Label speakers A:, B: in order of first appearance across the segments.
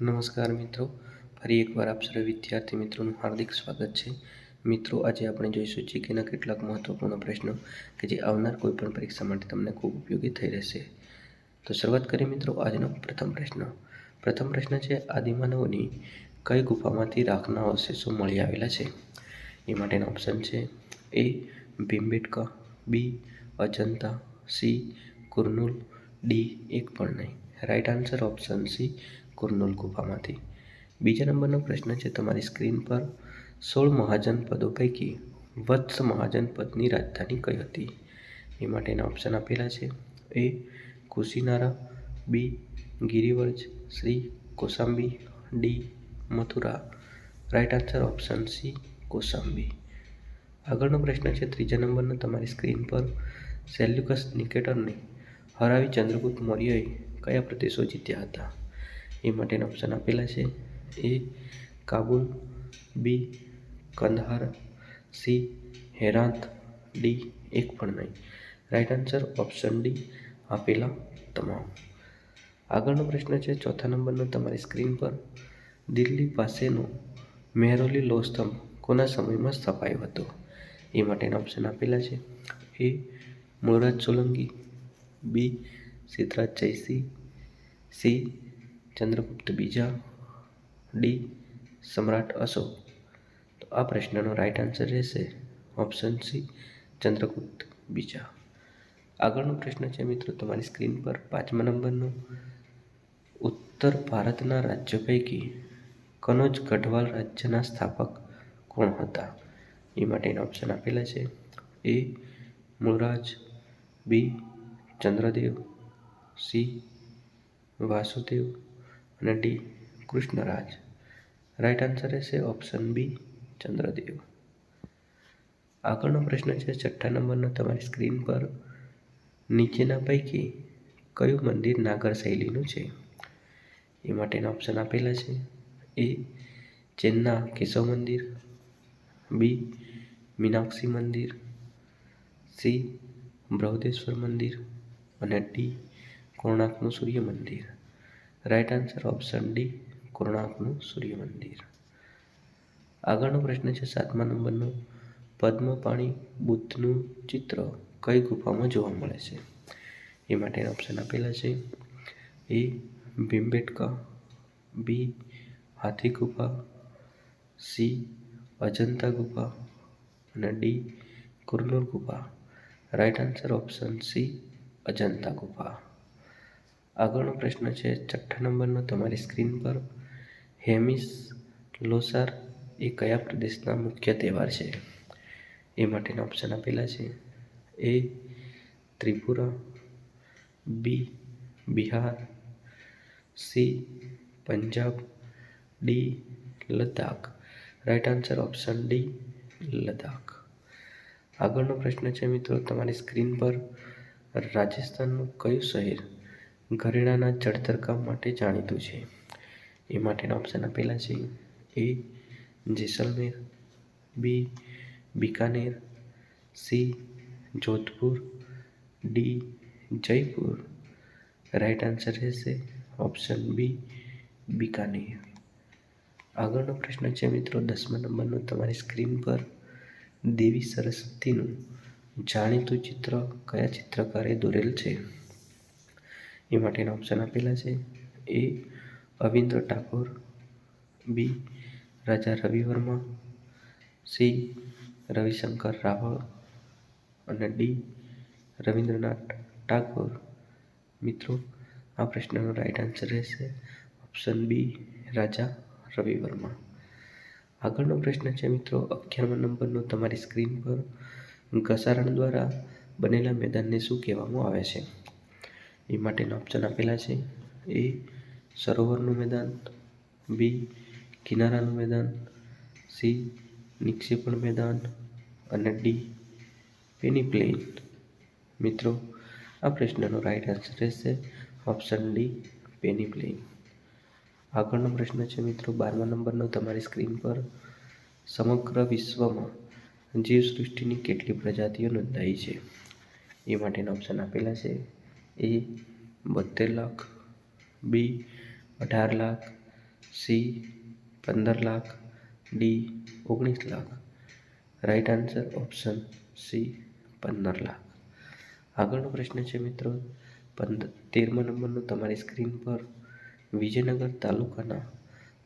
A: નમસ્કાર મિત્રો. ફરી એકવાર આપ સર્વે વિદ્યાર્થી મિત્રોનું હાર્દિક સ્વાગત છે. મિત્રો, આજે આપણે જોઈશું જીકેના કેટલાક મહત્વપૂર્ણ પ્રશ્નો કે જે આવનાર કોઈપણ પરીક્ષા માટે તમને ખૂબ ઉપયોગી થઈ રહેશે. તો શરૂઆત કરીએ મિત્રો આજનો પ્રથમ પ્રશ્ન. પ્રથમ પ્રશ્ન છે, આદિમાનવની કઈ ગુફામાંથી રાખના અવશેષો મળી આવેલા છે? એ માટેના ઓપ્શન છે A Bhimbetka B Ajanta C Kurnool D એક પણ નહીં. Right answer option C Kurnool ગુફામાંથી. બીજા નંબરનો પ્રશ્ન છે, તમારી સ્ક્રીન પર સોળ મહાજનપદો પૈકી વત્સ મહાજનપદની રાજધાની કઈ હતી? એ માટેના ઓપ્શન આપેલા છે. A Kushinara B Girivraj C Kosambi D Mathura. Right answer option C Kosambi. આગળનો પ્રશ્ન છે, ત્રીજા નંબરનો, તમારી સ્ક્રીન પર સેલ્યુકસ નિકેટરને હરાવી ચંદ્રગુપ્ત મૌર્યએ કયા પ્રદેશો જીત્યા હતા? એ માટેના ઓપ્શન આપેલા છે. A Kabul, B Kandahar, C Herat, D એક પણ નહીં. રાઈટ આન્સર ઓપ્શન ડી આપેલા તમામ. આગળનો પ્રશ્ન છે, ચોથા નંબરનો તમારી સ્ક્રીન પર દિલ્હી પાસેનો મેહરોલી લો સ્તંભ કોના સમયમાં સ્થપાયો હતો? એ માટેના ઓપ્શન આપેલા છે. A Mulraj Solanki, B Siddhraj Jaysinh, C Chandragupta બીજા ડી સમ્રાટ અશોક? તો આ પ્રશ્નનો રાઈટ આન્સર રહેશે ઓપ્શન સી, ચંદ્રગુપ્ત બીજા. આગળનો પ્રશ્ન છે મિત્રો, તમારી સ્ક્રીન પર પાંચમા નંબરનો. ઉત્તર ભારતના રાજ્યો પૈકી કનોજ ગઢવાલ રાજ્યના સ્થાપક કોણ હતા? એ માટેના ઓપ્શન આપેલા છે. A Mulraj, B Chandradev, C Vasudev અને ડી, કૃષ્ણરાજ. રાઈટ આન્સર રહેશે ઓપ્શન બી ચંદ્રદેવ. આગળનો પ્રશ્ન છે, છઠ્ઠા નંબરનો તમારી સ્ક્રીન પર નીચેના પૈકી કયું મંદિર નાગર શૈલીનું છે? એ માટેના ઓપ્શન આપેલા છે. એ ચેન્ના કેશવ મંદિર. બી મીનાક્ષી મંદિર. સી બૃહદેશ્વર મંદિર. અને ડી કોણાર્કનું સૂર્ય મંદિર. રાઈટ આન્સર ઓપ્શન ડી કોણાર્કનું સૂર્ય મંદિર આગળનો પ્રશ્ન છે, સાતમા નંબરનો. પદ્મપાણી બુદ્ધનું ચિત્ર કઈ ગુફામાં જોવા મળે છે? એ માટેના ઓપ્શન આપેલા છે. એ ભીમબેટકા બી, હાથી ગુફા. સી, અજંતા ગુફા. અને ડી, કુર્નુર ગુફા. Right answer option C Ajanta ગુફા. આગળનો પ્રશ્ન છે, છઠ્ઠા નંબરનો તમારી સ્ક્રીન પર હેમિસ લોસાર એ કયા પ્રદેશના મુખ્ય તહેવાર છે? એ માટેના ઓપ્શન આપેલા છે. A Tripura, B Bihar, C Punjab, D Ladakh. Right answer option D Ladakh. આગળનો પ્રશ્ન છે મિત્રો, તમારી સ્ક્રીન પર રાજસ્થાનનું કયું શહેર ઘરેણાના ચડતર કામ માટે જાણીતું છે. એ માટેના ઓપ્શન આપેલા છે. A, Jaisalmer, B, Bikaner, C, Jodhpur, D, Jaipur. Right answer રહેશે ઓપ્શન બી બિકાનેર. આગળનો પ્રશ્ન છે મિત્રો, દસમા નંબરનો તમારી સ્ક્રીન પર દેવી સરસ્વતીનું જાણીતું ચિત્ર કયા ચિત્રકારે દોરેલ છે? એ માટેના ઓપ્શન આપેલા છે. A Avindra Thakor, B Raja Ravi Varma, C Ravishankar Raval અને ડી રવિન્દ્રનાથ ટાગોર મિત્રો, આ પ્રશ્નનો રાઈટ આન્સર રહેશે ઓપ્શન બી રાજા રવિ વર્મા. આગળનો પ્રશ્ન છે મિત્રો, અગિયારમા નંબરનો તમારી સ્ક્રીન પર ઘસારણ દ્વારા બનેલા મેદાનને શું કહેવામાં આવે છે? એ માટેના ઓપ્શન આપેલા છે. એ સરોવરનું મેદાન, બી કિનારાનું મેદાન, સી નિક્ષેપણ મેદાન અને ડી પેની પ્લેન. મિત્રો, આ પ્રશ્નનો રાઈટ આન્સર રહેશે ઓપ્શન ડી પેની પ્લેન. આગળનો પ્રશ્ન છે મિત્રો, બારમા નંબરનો તમારી સ્ક્રીન પર સમગ્ર વિશ્વમાં જીવસૃષ્ટિની કેટલી પ્રજાતિઓ નોંધાઈ છે? એ માટેના ઓપ્શન આપેલા છે. એ બોતેર લાખ, બી અઢાર લાખ, સી પંદર લાખ, ડી ઓગણીસ lakh. Right answer option C પંદર લાખ. આગળનો પ્રશ્ન છે મિત્રો પંદર તેરમા નંબરનો તમારી સ્ક્રીન પર વિજયનગર તાલુકાના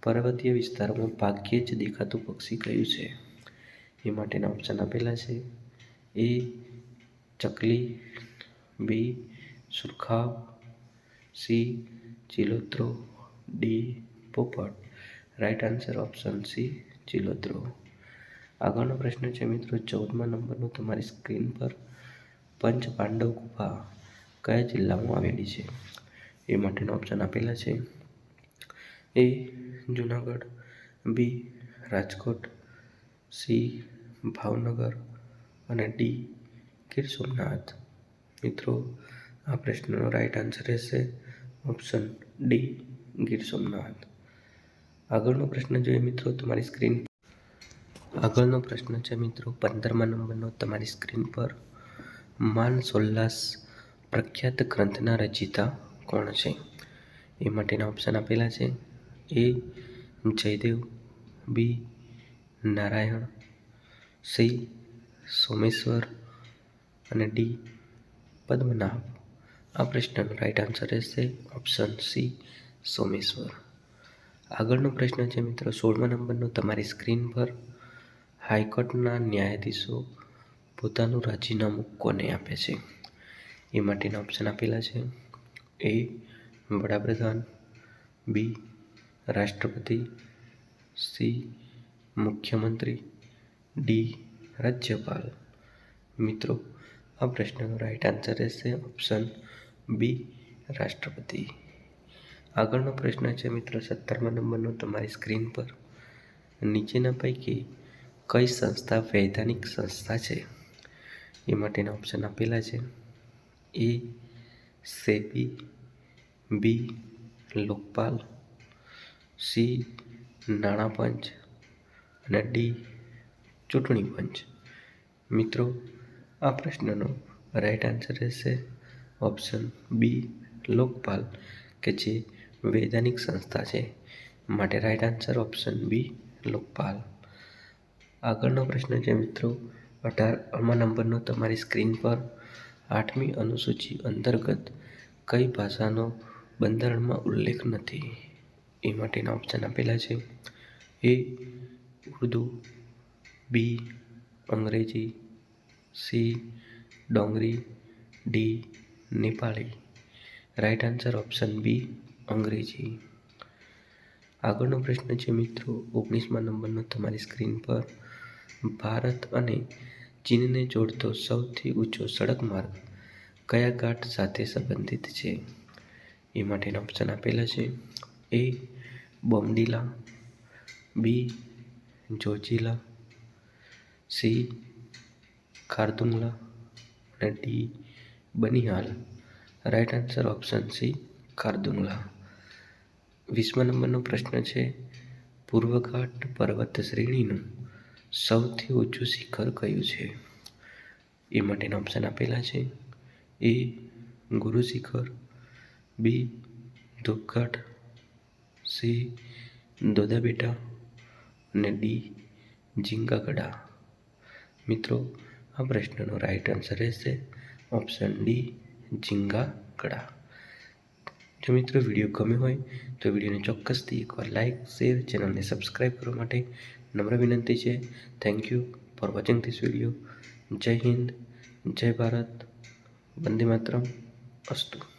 A: પર્વતીય વિસ્તારોમાં ભાગ્યે જ દેખાતું પક્ષી કયું છે? એ માટેના ઓપ્શન આપેલા છે. એ ચકલી, બી સુરખાબ સી, ચિલોત્રો, ડી, પોપટ. રાઈટ આન્સર ઓપ્શન સી ચિલોત્રો. આગળનો પ્રશ્ન છે મિત્રો, ચૌદમા નંબરનો તમારી સ્ક્રીન પર પંચ પાંડવ ગુફા કયા જિલ્લામાં આવેલી છે? એ માટેના ઓપ્શન આપેલા છે. A Junagadh. B Rajkot. C Bhavnagar. અને ડી ગીર સોમનાથ. મિત્રો આ પ્રશ્નનો રાઈટ આન્સર રહેશે ઓપ્શન ડી ગીર સોમનાથ. આગળનો પ્રશ્ન જોઈએ મિત્રો, તમારી સ્ક્રીન આગળનો પ્રશ્ન છે મિત્રો, પંદરમા નંબરનો તમારી સ્ક્રીન પર માન સોલ્લાસ પ્રખ્યાત ગ્રંથના રચિતા કોણ છે? એ માટેના ઓપ્શન આપેલા છે. A Jaydev, B Narayan, C Someshwar અને ડી પદ્મનાભ. આ પ્રશ્નનો રાઈટ આન્સર રહેશે ઓપ્શન સી સોમેશ્વર. આગળનો પ્રશ્ન છે મિત્રો, સોળમા નંબરનો તમારી સ્ક્રીન પર હાઈકોર્ટના ન્યાયાધીશો પોતાનું રાજીનામું કોને આપે છે? એ માટેના ઓપ્શન આપેલા છે. એ વડાપ્રધાન. બી રાષ્ટ્રપતિ. સી મુખ્યમંત્રી. ડી રાજ્યપાલ. મિત્રો, આ પ્રશ્નનો રાઈટ આન્સર રહેશે ઓપ્શન બી રાષ્ટ્રપતિ. આગળનો પ્રશ્ન છે મિત્રો, સત્તરમા નંબરનો તમારી સ્ક્રીન પર. નીચેના પૈકી કઈ સંસ્થા વૈધાનિક સંસ્થા છે? એ માટેના ઓપ્શન આપેલા છે. A SEBI B Lokpal, C નાણાં પંચ અને ડી ચૂંટણી પંચ મિત્રો, આ પ્રશ્નનો રાઈટ આન્સર રહેશે ઓપ્શન બી, લોકપાલ, કે જે વૈધાનિક સંસ્થા છે. માટે right answer option B, Lokpal. આગળનો પ્રશ્ન છે મિત્રો અઢારમા નંબરનો તમારી સ્ક્રીન પર આઠમી અનુસૂચિ અંતર્ગત કઈ ભાષાનો બંધારણમાં ઉલ્લેખ નથી? એ માટેના ઓપ્શન આપેલા છે. A, Urdu, B, Angrezi, C, Dogri, D Nepali. Right answer option B Angrezi. આગળનો પ્રશ્ન છે મિત્રો, ઓગણીસમાં નંબરનો તમારી સ્ક્રીન પર ભારત અને ચીનને જોડતો સૌથી ઊંચો સડક માર્ગ કયા ઘાટ સાથે સંબંધિત છે? એ માટેના ઓપ્શન આપેલા છે. A Bomdila. B Zojila. C Khardungla. અને D Banihal right answer option C Khardungla. વીસમા નંબરનો પ્રશ્ન છે, પૂર્વઘાટ પર્વત શ્રેણીનું સૌથી ઊંચું શિખર કયું છે? એ માટેના ઓપ્શન આપેલા છે. A Guru Shikhar. B Dhupghat. C Doddabetta. અને ડી ઝીંગાગડા. મિત્રો, આ પ્રશ્નનો રાઈટ આન્સર રહેશે. ઓપ્શન ડી ઝીંગાગડા જો મિત્રો વીડિયો ગમ્યો હોય, તો વિડીયોને ચોક્કસથી એકવાર લાઇક શેર ચેનલને સબસ્ક્રાઈબ કરવા માટે નમ્ર વિનંતી છે. Thank you for watching this video Jai Hind, Jai Bharat. Vande Mataram. અસ્તુ.